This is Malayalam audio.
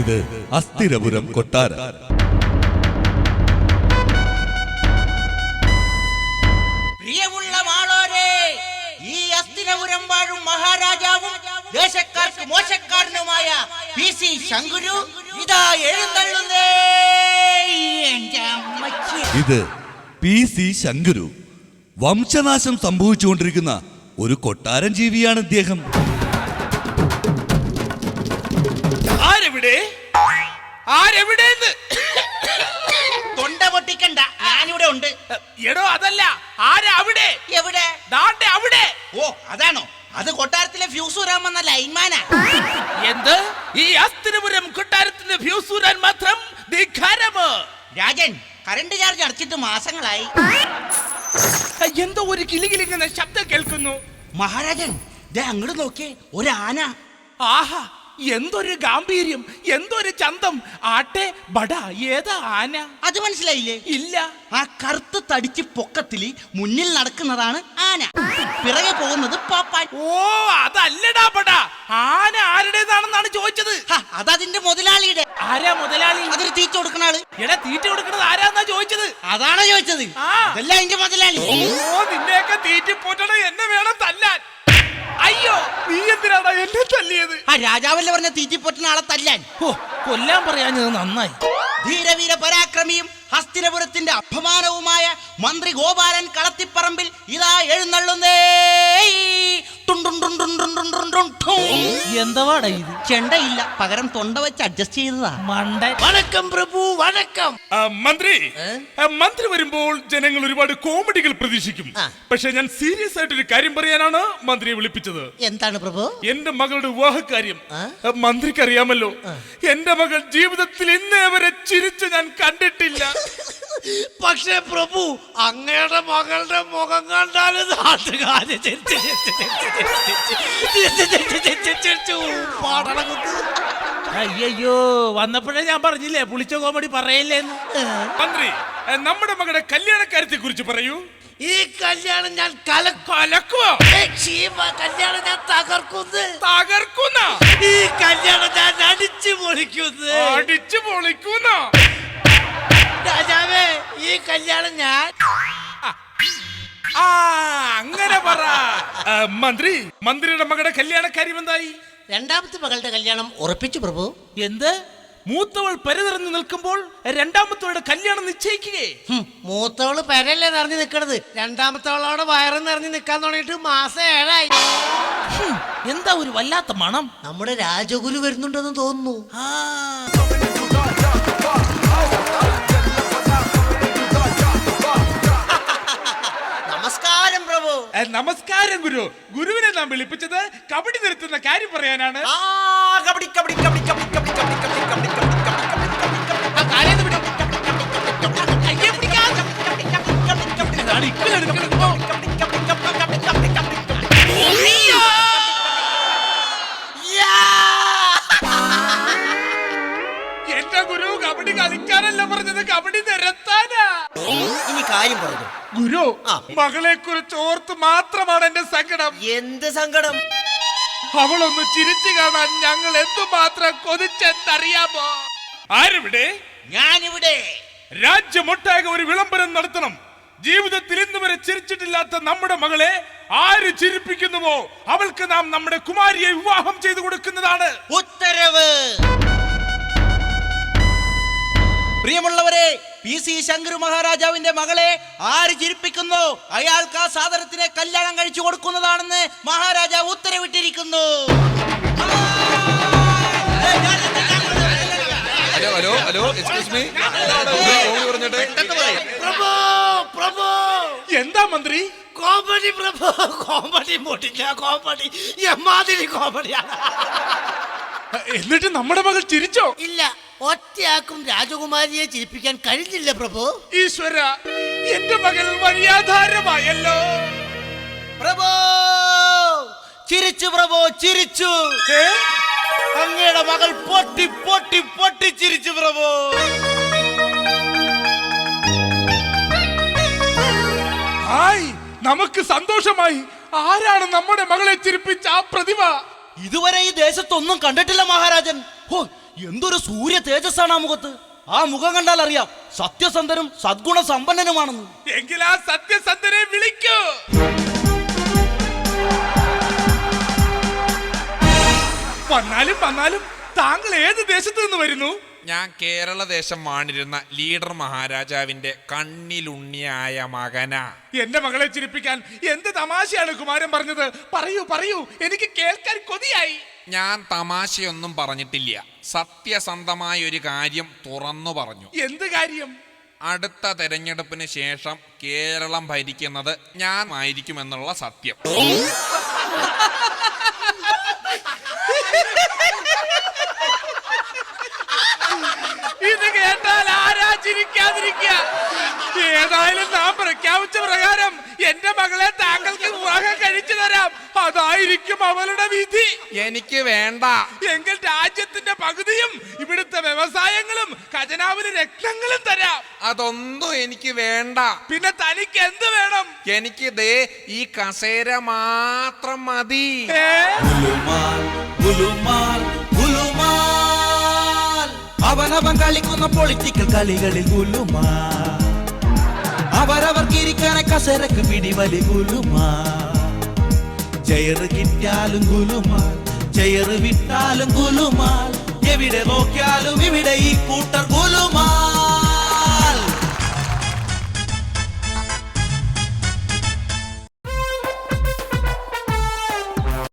ഇത് അസ്ഥിരപുരം കൊട്ടാരം. പ്രിയമുള്ള ഈ അസ്ഥിരപുരം വാഴും മഹാരാജാവും ദേശക്കാർക്ക് മോശക്കാരനുമായ പി സി ശങ്കുരു ഇതാ എഴുന്നള്ളുന്നേ. എന്റെ അമ്മച്ചി. ഇത് പി സി ശങ്കുരു. വംശനാശം സംഭവിച്ചുകൊണ്ടിരിക്കുന്ന ഒരു കൊട്ടാരം ജീവിയാണ് ഇദ്ദേഹം. ആരെവിടെ? ആരെവിടെ തൊണ്ട പൊട്ടിക്കണ്ട. ഞാനിവിടെ ഉണ്ട്. എടോ അതല്ല. ആരവിടെ എവിടെ? ദാണ്ടെ അവിടെ. ഓ അതാണോ? അത് കൊട്ടാരത്തിലെ ഫ്യൂസുറാം വന്ന ലൈൻമാനാ. എന്ത്? ഈ അസ്ഥിരപുരം കൊട്ടാരത്തിന്റെ ഫ്യൂസൂരാൻ മാത്രം ധിഖാരമോ രാജൻ കറണ്ട് ചാർജ് അടച്ചിട്ട് മാസങ്ങളായി. എന്തോ ഒരു കിളികിലിങ്ങനെ ശബ്ദം കേൾക്കുന്നു. മഹാരാജൻ ദേ അങ്ങോട്ട് നോക്കിയേ. ഒരു ആന ആഹാ എന്തൊരു ഗാംഭീര്യം എന്തൊരു ചന്തം. ആട്ടെ ബട ഏതാ ആന? അത് മനസ്സിലായില്ലേ? ഇല്ല. ആ കറുത്ത് തടിച്ച് പൊക്കത്തിൽ മുന്നിൽ നടക്കുന്നതാണ് ആന. പിറകെ പോകുന്നത് പാപ്പാൻ. ഓ അതല്ലടാ ബട. ആന ആരുടേതാണെന്നാണ് ചോദിച്ചത്. ഹ, അതതിന്റെ മുതലാളിയുടെ. ആരാ മുതലാളി? അതൊരു തീറ്റ കൊടുക്കുന്ന ആൾ. എടാ തീറ്റ കൊടുക്കുന്നത് ആരാന്നാ ചോദിച്ചത്? അതാണോ ചോദിച്ചത്? ആ. അതല്ല അതിന്റെ മുതലാളി. ഓ നിന്നെയൊക്കെ തീറ്റി പോറ്റണ എന്നെ വേണം തല്ലാൻ. അയ്യോ. നീ എന്തിനാടാ എന്നെ തല്ലിയത്? ആ രാജാവല്ലേ പറഞ്ഞ തീറ്റിപ്പൊറ്റുന്ന ആളെ തല്ലാൻ? ഓ കൊല്ലാൻ പറയാഞ്ഞത് നന്നായി. ധീരവീര പരാക്രമിയും ഹസ്തിനപുരത്തിന്റെ അപമാനവുമായ മന്ത്രി ഗോപാലൻ കളത്തിപ്പറമ്പിൽ ഇതാ എഴുന്നള്ളുന്നേ എന്തവാടാ ഇത്? ചെണ്ടയില്ല. പകരം തൊണ്ട വെച്ച് അഡ്ജസ്റ്റ് ചെയ്തതാ. മണ്ട വണക്കം പ്രഭു വണക്കം. ആ, മന്ത്രി. ആ, മന്ത്രി വരുമ്പോൾ ജനങ്ങൾ ഒരുപാട് കോമഡികൾ പ്രതീക്ഷിക്കും. ആ. പക്ഷെ ഞാൻ സീരിയസ് ആയിട്ട് ഒരു കാര്യം പറയാനാണ് മന്ത്രിയെ വിളിപ്പിച്ചത്. എന്താണ് പ്രഭു? എന്റെ മകളുടെ വിവാഹകാര്യം. കാര്യം ആ, മന്ത്രിക്ക് അറിയാമല്ലോ എന്റെ മകൾ ജീവിതത്തിൽ ഇന്നേ വരെ ചിരിച്ച് ഞാൻ കണ്ടിട്ടില്ല. പക്ഷേ പ്രഭു അങ്ങയുടെ മകളുടെ മുഖം കണ്ടാൽ നാട്ടുകാര് പാടണകുത്ത്. അയ്യോ വന്നപ്പോഴേ ഞാൻ പറഞ്ഞില്ലേ പുളിച്ച കോമഡി പറയല്ലേന്ന്? മന്ത്രി നമ്മുടെ മകളുടെ കല്യാണക്കാര്യത്തെ കുറിച്ച് പറയൂ. ഈ കല്യാണം ഞാൻ കലക്കും കലക്കുവോ? കല്യാണം ഞാൻ തകർക്കുന്നു. തകർക്കുന്ന? ഈ കല്യാണം ഞാൻ അടിച്ചു പൊളിക്കുന്നു. അടിച്ചു പൊളിക്കുന്ന മന്ത്രി മന്ത്രിയുടെ മകളുടെ കല്യാണ കാര്യം എന്തായി? രണ്ടാമത്തെ മകളുടെ കല്യാണം ഉറപ്പിച്ചു പ്രഭു. എന്ത്? മൂത്തവൾ പെരുതിറഞ്ഞു നിൽക്കുമ്പോൾ രണ്ടാമത്തവളുടെ കല്യാണം നിശ്ചയിക്കുകയെ. ഹും, മൂത്തവൾ പെരല്ലേ നിറഞ്ഞു നിക്കണത് രണ്ടാമത്തവളോട് വയറ് നിറഞ്ഞു നിൽക്കാൻ തുടങ്ങിയിട്ട് മാസം ഏഴായി. എന്താ ഒരു വല്ലാത്ത മണം? നമ്മുടെ രാജഗുരു വരുന്നുണ്ടെന്ന് തോന്നുന്നു. ആ. നമസ്കാരം ഗുരു. ഗുരുവിനെ നാം വിളിപ്പിച്ചത് കബഡി നിർത്തുന്ന കാര്യം പറയാനാണ്. ആ കബഡി കബഡി കബഡി കബഡി കബഡി കബഡി കബഡി കബഡി. എന്റെ ഗുരു കബഡി കളിക്കാനല്ല പറഞ്ഞത് കബഡി നിരത്താനാ. ഇനി കാര്യം പറഞ്ഞു. ഗുരു ആ. മകളെ കുറിച്ച് ഓർത്ത് മാത്രമാണ് എന്റെ സങ്കടം. എന്ത് സങ്കടം? അവളൊന്ന് ചിരിച്ചു കാണാൻ ഞങ്ങൾ എന്തുമാത്രം കൊതിച്ചെന്നറിയാമോ? ആരിവിടെ? ഞാനിവിടെ. രാജ്യമൊട്ടാകെ ഒരു വിളംബരം നടത്തണം. ജീവിതത്തിൽ ഇന്ന് വരെ ചിരിച്ചിട്ടില്ലാത്ത നമ്മുടെ മകളെ ആര് ചിരിപ്പിക്കുന്നുവോ? അവൾക്ക് നാം നമ്മുടെ കുമാരിയെ വിവാഹം ചെയ്തു കൊടുക്കുന്നതാണ്. ഉത്തരവ്. പ്രിയമുള്ളവരെ പി സി ശങ്കരു മഹാരാജാവിന്റെ മകളെ ആര് ചിരിപ്പിക്കുന്നു? അയാൾക്ക് ആ സാധനത്തിനെ കല്യാണം കഴിച്ചു കൊടുക്കുന്നതാണെന്ന് മഹാരാജാവ് ഉത്തരവിട്ടിരിക്കുന്നു. Hello hello hello excuse me പറഞ്ഞിട്ട്. പ്രഭു പ്രഭു. എന്താ മന്ത്രി? കോമഡി പ്രഭു കോമഡി പൊട്ടില്ല കോമഡി. എമാതിരി കോമഡിയാണ്. എന്നിട്ട് നമ്മുടെ മകൾ ചിരിച്ചോ? ഇല്ല. ഒറ്റയാക്കും രാജകുമാരിയെ ചിരിപ്പിക്കാൻ കഴിഞ്ഞില്ല പ്രഭു. ഈശ്വര എന്റെ മകൾ വഴിയാധാരമായല്ലോ പ്രഭോ ചിരിച്ചു പ്രഭോ ചിരിച്ചു? അങ്ങയുടെ മകൾ പൊട്ടി പൊട്ടി പൊട്ടി ചിരിച്ചു പ്രഭോ. ഹായ് നമുക്ക് സന്തോഷമായി. ആരാണ് നമ്മുടെ മകളെ ചിരിപ്പിച്ച ആ പ്രതിഭ ഇതുവരെ ഈ ദേശത്തൊന്നും കണ്ടിട്ടില്ല മഹാരാജൻ. ഹോ എന്തൊരു സൂര്യ തേജസ്സാണ് ആ മുഖത്ത്. ആ മുഖം കണ്ടാൽ അറിയാം സത്യസന്ധനും സദ്ഗുണ സമ്പന്നനുമാണെന്ന്. എങ്കിൽ ആ സത്യസന്ധനെ വിളിക്കൂ. വന്നാലും വന്നാലും താങ്കൾ ഏത് ദേശത്ത് നിന്ന് വരുന്നു? ഞാൻ കേരളദേശം വാണിരുന്ന ലീഡർ മഹാരാജാവിന്റെ കണ്ണിലുണ്ണിയായ മകനാ. എന്റെ മകളെ ചിരിപ്പിക്കാൻ എന്ത് തമാശയാണ് കുമാരൻ പറഞ്ഞത്? പറയൂ പറയൂ. എനിക്ക് കേൾക്കാൻ കൊതിയായി. ഞാൻ തമാശയൊന്നും പറഞ്ഞിട്ടില്ല. സത്യസന്ധമായ ഒരു കാര്യം തുറന്നു പറഞ്ഞു. എന്ത് കാര്യം? അടുത്ത തെരഞ്ഞെടുപ്പിന് ശേഷം കേരളം ഭരിക്കുന്നത് ഞാൻ ആയിരിക്കുമെന്നുള്ള സത്യം ഇത് കേട്ടാൽ ആരാ ചിരിക്കാതിരിക്കുക ഏതായാലും നാം പ്രഖ്യാപിച്ച പ്രകാരം എന്റെ മകളെ താങ്കൾക്ക് വിവാഹം കഴിച്ചു തരാം. അതായിരിക്കും അവളുടെ വിധി. എനിക്ക് വേണ്ട. എങ്കിൽ രാജ്യത്തിന്റെ പകുതിയും ഇവിടുത്തെ വ്യവസായങ്ങളും ഖജനാവിന് രക്തങ്ങളും തരാം. അതൊന്നും എനിക്ക് വേണ്ട. പിന്നെ തനിക്ക് എന്ത് വേണം? എനിക്ക് ദേ ഈ കസേര മാത്രം മതി. ഗുലുമാൽ ഗുലുമാൽ ഗുലുമാൽ അവനവൻ കളിക്കുന്ന പൊളിറ്റിക്കൽ കളികളിൽ ഗുലുമാൽ അവരവർക്കിരിക്കാനെ കസേരക്ക് പിടിവലി കുലുമാ. ജയറ് കിട്ടിയാലും കുലുമാൽ ജയറ് വിട്ടാലും കുലുമാൽ എവിടെ നോക്കിയാലും ഇവിടെ ഈ കൂട്ടർ ഗുലുമാൽ